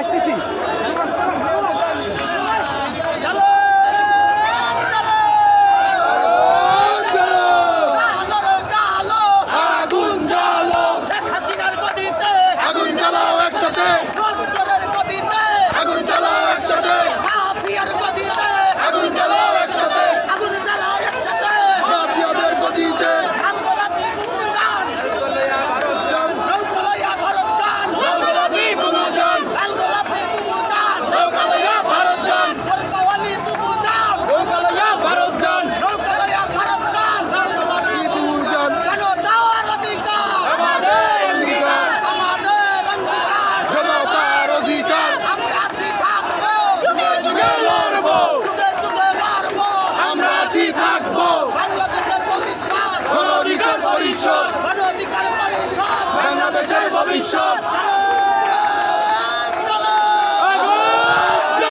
আসতেছি। Bobby Shaw.